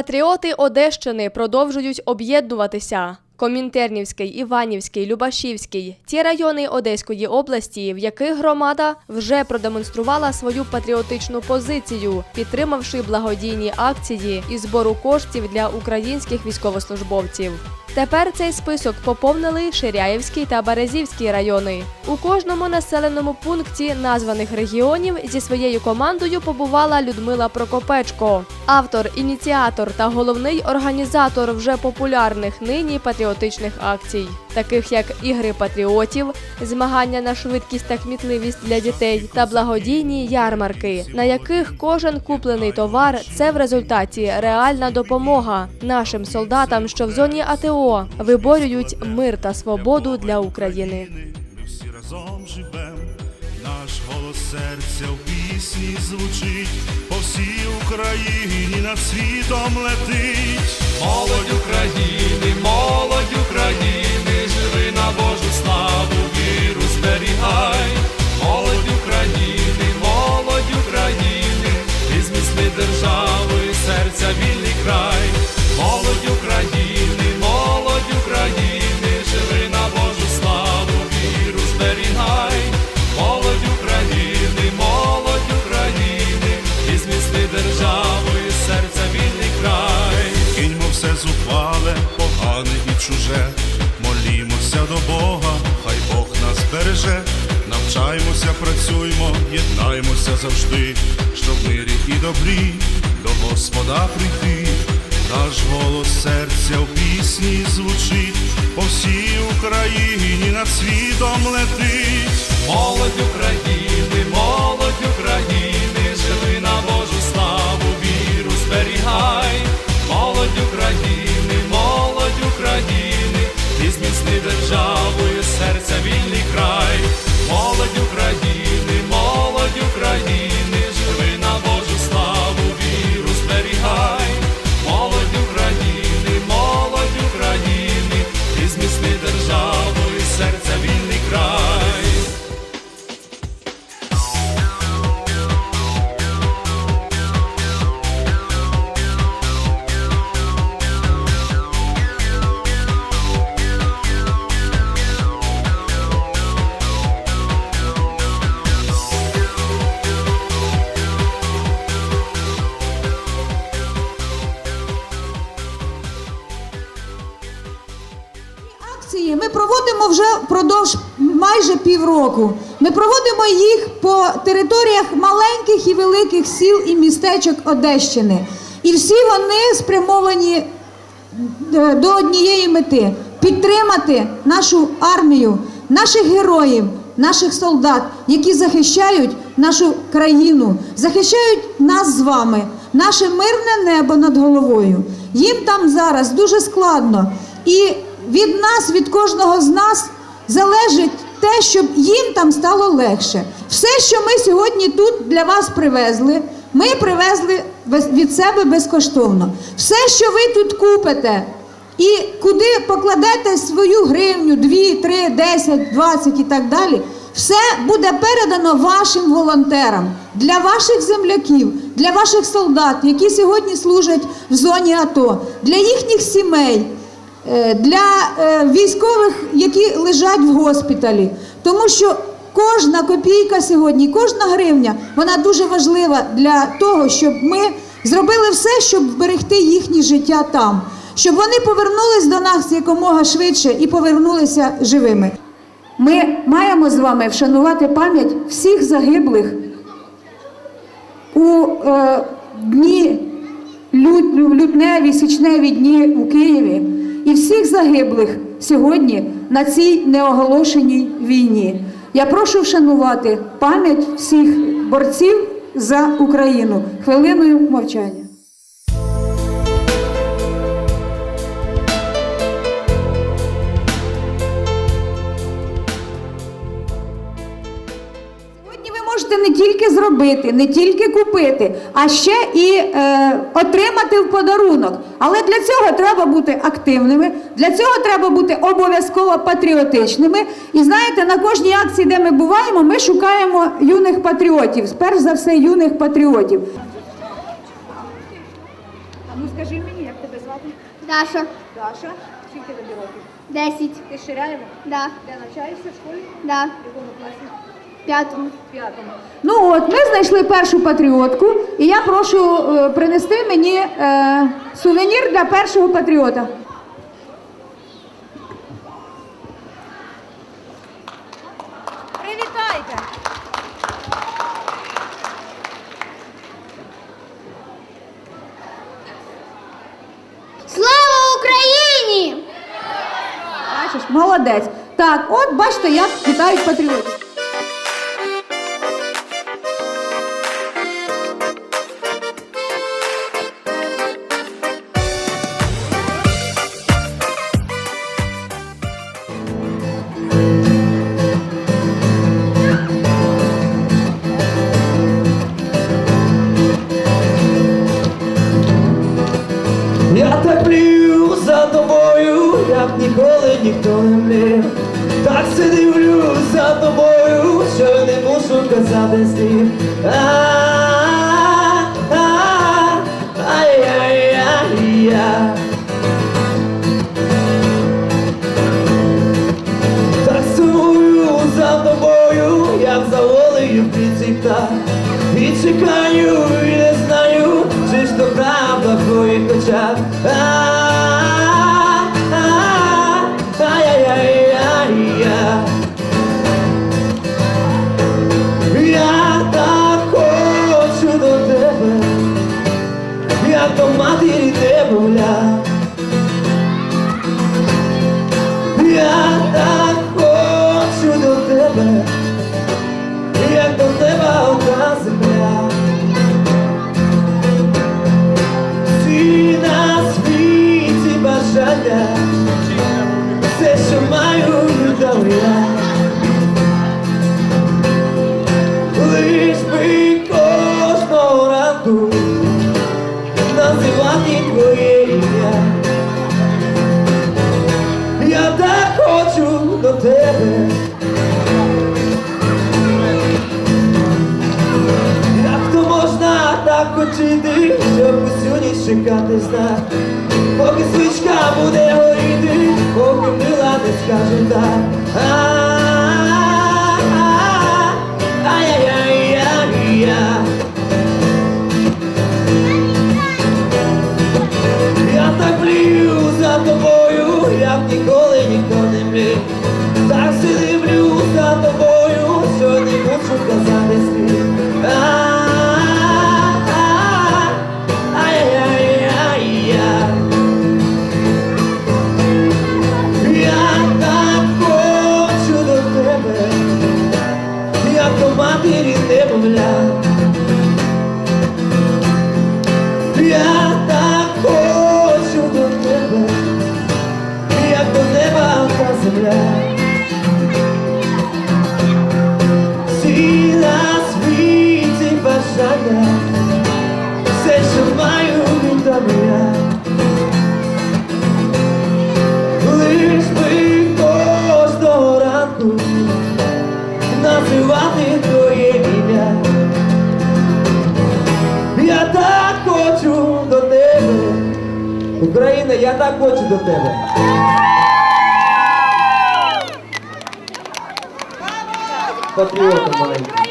Патріоти Одещини продовжують об'єднуватися. Комінтернівський, Іванівський, Любашівський ті райони Одеської області, в яких громада вже продемонструвала свою патріотичну позицію, підтримавши благодійні акції і збору коштів для українських військовослужбовців. Тепер цей список поповнили Ширяївський та Березівський райони. У кожному населеному пункті названих регіонів зі своєю командою побувала Людмила Прокопечко, автор, ініціатор та головний організатор вже популярних нині патріотичних акцій, таких як ігри патріотів, змагання на швидкість та кмітливість для дітей та благодійні ярмарки, на яких кожен куплений товар це в результаті реальна допомога нашим солдатам, що в зоні АТО виборюють мир та свободу для України. Всі разом живем, наш серця пісні звучить, по всій Україні над світом летить. Молодь України, молодь України, живи на Божу славу, віру зберігай. Молодь України, молодь України, і зміцни державу серця вільний край. Молодь України, погане і чуже, молімося до Бога, хай Бог нас береже, навчаймося, працюймо, єднаймося завжди, щоб мирі і добрі до Господа прийти. Наш голос серця в пісні звучить, по всій Україні над світом летить. Молодь України, молодь зміцни державу Акції ми проводимо вже впродовж майже півроку. Ми проводимо їх по територіях маленьких і великих сіл і містечок Одещини. І всі вони спрямовані е, до однієї мети підтримати нашу армію, наших героїв, наших солдат, які захищають нашу країну, захищають нас з вами, наше мирне небо над головою. Їм там зараз дуже складно. І від нас, від кожного з нас залежить те, щоб їм там стало легше. Все, що ми сьогодні тут для вас привезли, ми привезли від себе безкоштовно. Все, що ви тут купите, і куди покладете свою гривню, 2, 3, 10, 20 і так далі, все буде передано вашим волонтерам для ваших земляків, для ваших солдат, які сьогодні служать в зоні АТО, для їхніх сімей, для е, військових, які лежать в госпіталі. Тому що кожна копійка сьогодні, кожна гривня, вона дуже важлива для того, щоб ми зробили все, щоб вберегти їхнє життя там, щоб вони повернулись до нас якомога швидше і повернулися живими. Ми маємо з вами вшанувати пам'ять всіх загиблих у е, дні лют, лютневі, січневі дні у Києві і всіх загиблих сьогодні на цій неоголошеній війні. Я прошу вшанувати пам'ять всіх борців за Україну хвилиною мовчання. Можете не тільки зробити, не тільки купити, а ще і е, отримати в подарунок. Але для цього треба бути активними, для цього треба бути обов'язково патріотичними. І знаєте, на кожній акції, де ми буваємо, ми шукаємо юних патріотів, перш за все, юних патріотів. А ну скажи мені, як тебе звати? Даша, Даша. Скільки тобі років? 10. Ти з Ширяєва? Да, Де навчаєшся в школі? да, В якому класі? П'ятому. П'ятому. Ну от, ми знайшли першу патріотку, і я прошу е, принести мені е, сувенір для першого патріота. Привітайте! Слава Україні! Бачиш, молодець. Так, от бачите, як вітають патріотів. Слів. Ай-яй-яй-я. Так за тобою, як за волею птиці птах І чекаю, і не знаю, чи ж то правда в твоїх очах чекати знак, поки свічка буде горіти, поки мила не скаже так. Я так хочу до тебе. Патріоти маленькі.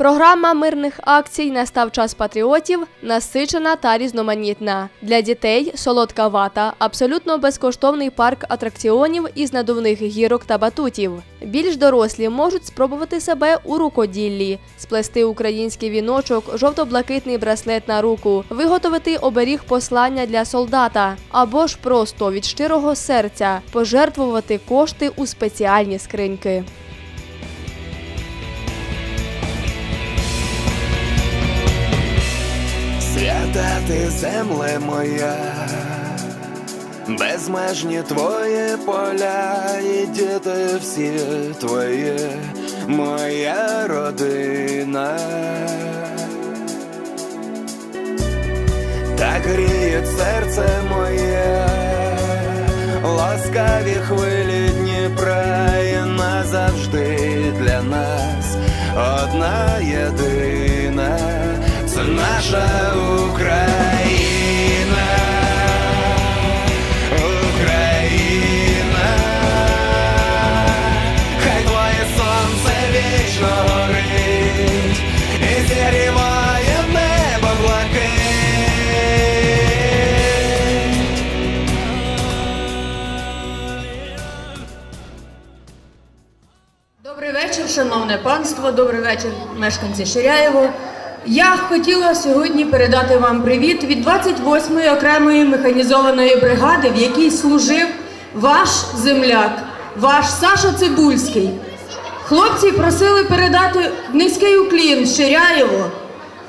Програма мирних акцій Настав час патріотів насичена та різноманітна. Для дітей солодка вата, абсолютно безкоштовний парк атракціонів із надувних гірок та батутів. Більш дорослі можуть спробувати себе у рукоділлі, сплести український віночок, жовто-блакитний браслет на руку, виготовити оберіг послання для солдата, або ж просто від щирого серця пожертвувати кошти у спеціальні скриньки. Свята ти земле моя, безмежні твої поля, і діти всі твої, моя родина. Так гріє серце моє, ласкаві хвилі Дніпра і назавжди для нас одна єдина. Наша Україна, Україна, хай твоє сонце вічно горить і зігріває небо блакить. Добрий вечір, шановне панство, добрий вечір, мешканці Ширяєво. Я хотіла сьогодні передати вам привіт від 28-ї окремої механізованої бригади, в якій служив ваш земляк, ваш Саша Цибульський. Хлопці просили передати низький уклін Ширяєво.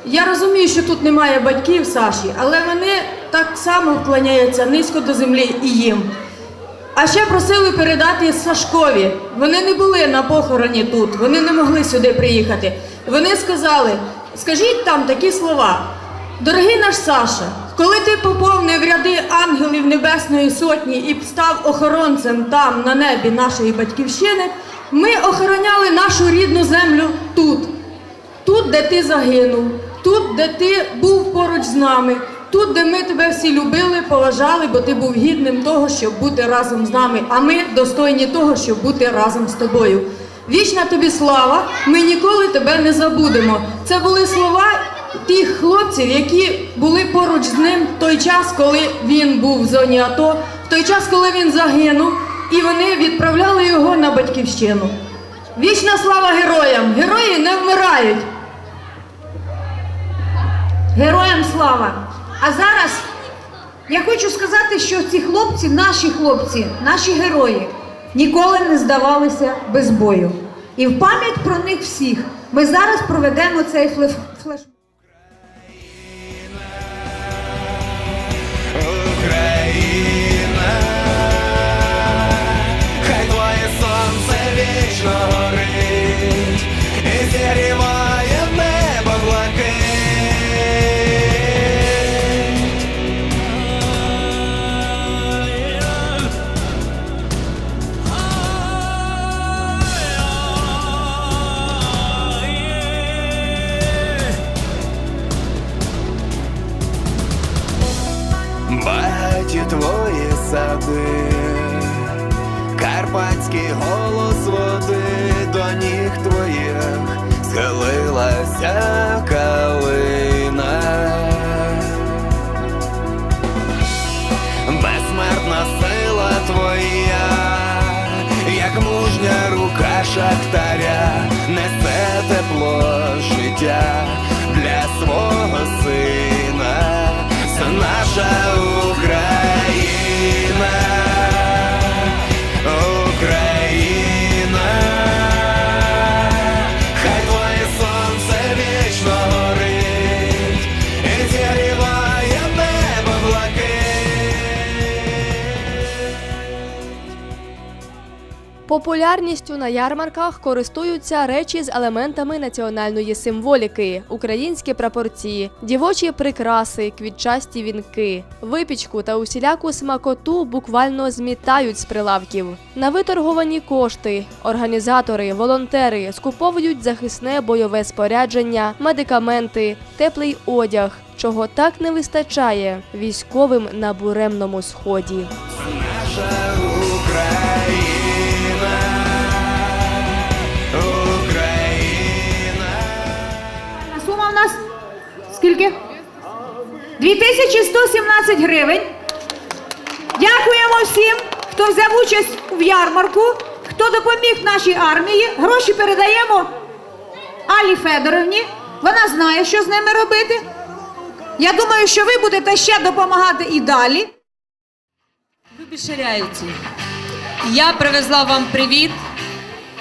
Я розумію, що тут немає батьків Саші, але вони так само вклоняються низько до землі і їм. А ще просили передати Сашкові. Вони не були на похороні тут, вони не могли сюди приїхати. Вони сказали: скажіть там такі слова. Дорогий наш Саша, коли ти поповнив ряди ангелів Небесної Сотні і став охоронцем там, на небі нашої батьківщини, ми охороняли нашу рідну землю тут. Тут, де ти загинув, тут, де ти був поруч з нами, тут, де ми тебе всі любили, поважали, бо ти був гідним того, щоб бути разом з нами, а ми достойні того, щоб бути разом з тобою. Вічна тобі слава, ми ніколи тебе не забудемо. Це були слова тих хлопців, які були поруч з ним в той час, коли він був в зоні АТО, в той час, коли він загинув, і вони відправляли його на батьківщину. Вічна слава героям! Герої не вмирають. Героям слава! А зараз я хочу сказати, що ці хлопці, наші хлопці, наші герої, ніколи не здавалися без бою. І в пам'ять про них всіх ми зараз проведемо цей флеш. Твої сади, карпатський голос води до ніг твоїх схилилася калина. Безсмертна сила твоя, як мужня рука шахтаря, несе тепло життя для свого сина. Наша Популярністю на ярмарках користуються речі з елементами національної символіки: українські прапорці, дівочі прикраси, квітчасті вінки, випічку та усіляку смакоту буквально змітають з прилавків. На виторговані кошти організатори, волонтери скуповують захисне бойове спорядження, медикаменти, теплий одяг, чого так не вистачає військовим на буремному сході. Наша Україна, скільки? 2117 гривень. Дякуємо всім, хто взяв участь в ярмарку, хто допоміг нашій армії. Гроші передаємо Алі Федоровні. Вона знає, що з ними робити. Я думаю, що ви будете ще допомагати і далі. Любі ширяївці, я привезла вам привіт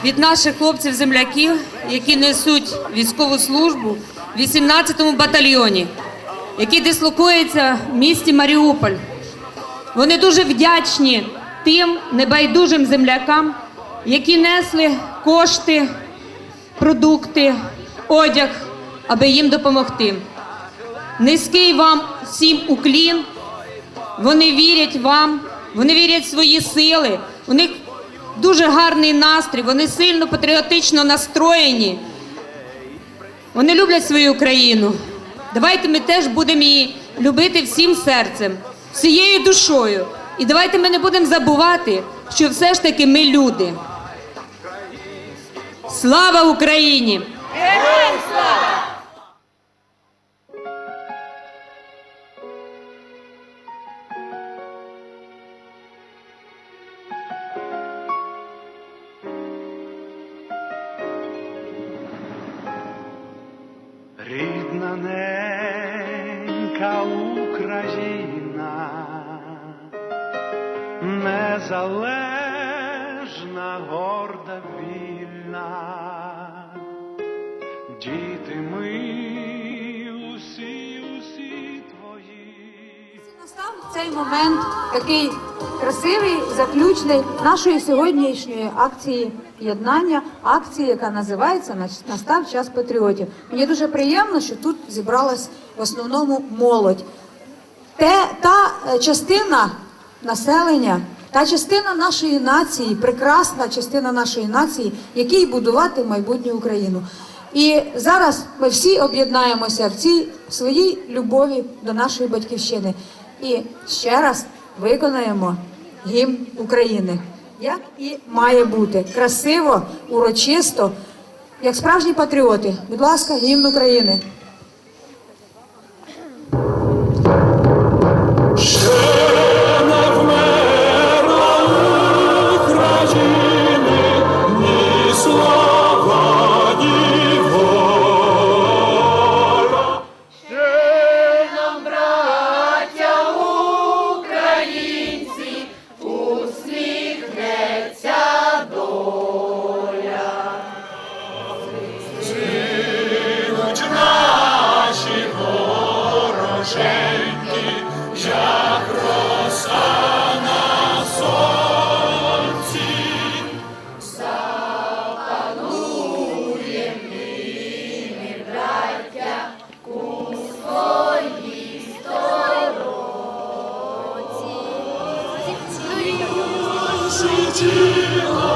від наших хлопців-земляків, які несуть військову службу 18-му батальйоні, який дислокується в місті Маріуполь. Вони дуже вдячні тим небайдужим землякам, які несли кошти, продукти, одяг, аби їм допомогти. Низький вам всім уклін. Вони вірять вам, вони вірять в свої сили. У них дуже гарний настрій, вони сильно патріотично настроєні. Вони люблять свою країну. давайте ми теж будемо її любити всім серцем, всією душою. І давайте ми не будемо забувати, що все ж таки ми люди. Слава Україні! Рідна ненька Україна, незалежна, горда, вільна, діти ми Настав цей момент такий красивий, заключний нашої сьогоднішньої акції єднання, акції, яка називається Настав час патріотів. Мені дуже приємно, що тут зібралась в основному молодь. Те, та е, частина населення, та частина нашої нації, прекрасна частина нашої нації, який будувати майбутню Україну. І зараз ми всі об'єднаємося в цій своїй любові до нашої батьківщини. І ще раз виконаємо гімн України, як і має бути красиво, урочисто, як справжні патріоти. Будь ласка, гімн України. Що